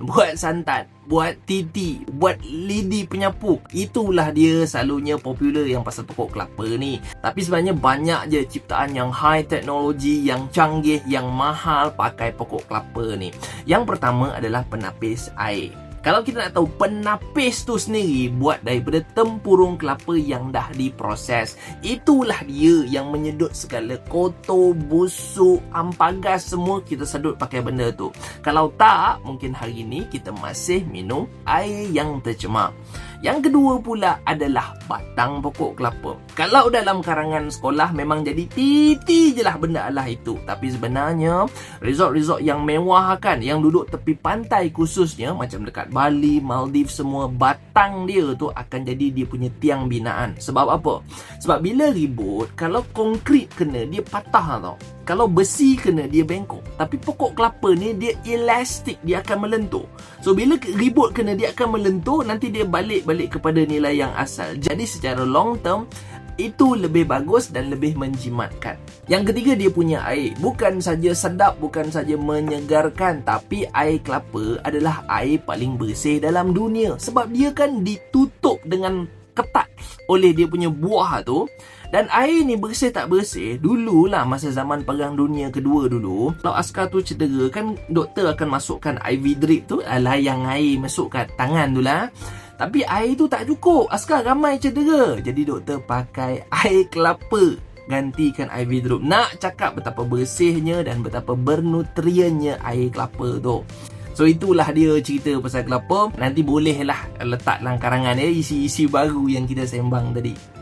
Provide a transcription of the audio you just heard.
buat santan, buat titi, buat lidi penyapu. Itulah dia selalunya popular yang pasal pokok kelapa ni. Tapi sebenarnya banyak je ciptaan yang high teknologi, yang canggih, yang mahal pakai pokok kelapa ni. Yang pertama adalah penapis air. Kalau kita nak tahu penapis tu sendiri buat daripada tempurung kelapa yang dah diproses. Itulah dia yang menyedut segala kotor, busuk, ampagas semua kita sedut pakai benda tu. Kalau tak, mungkin hari ni kita masih minum air yang tercemar. Yang kedua pula adalah batang pokok kelapa. Kalau dalam karangan sekolah memang jadi titi je lah benda lah itu. Tapi sebenarnya resort-resort yang mewah kan yang duduk tepi pantai khususnya macam dekat Bali, Maldives semua batang dia tu akan jadi dia punya tiang binaan. Sebab apa? Sebab bila ribut kalau konkrit kena dia patah tau. Kalau besi kena dia bengkok. Tapi pokok kelapa ni dia elastik, dia akan melentur. So bila ribut kena dia akan melentur, nanti dia balik-balik kepada nilai yang asal. Jadi secara long term itu lebih bagus dan lebih menjimatkan. Yang ketiga dia punya air. Bukan saja sedap, bukan saja menyegarkan, tapi air kelapa adalah air paling bersih dalam dunia sebab dia kan ditutup dengan ketat oleh dia punya buah tu. Dan air ni bersih tak bersih Dululah masa zaman perang dunia kedua dulu Kalau askar tu cedera. Kan Doktor akan masukkan IV drip tu Layang air masuk kat tangan tu lah. Tapi air tu tak cukup. Askar ramai cedera. Jadi doktor pakai air kelapa Gantikan IV drip. Nak cakap betapa bersihnya Dan betapa bernutriennya air kelapa tu So itulah dia cerita pasal kelapa. Nanti bolehlah letak dalam karangan ya Isi-isi baru yang kita sembang tadi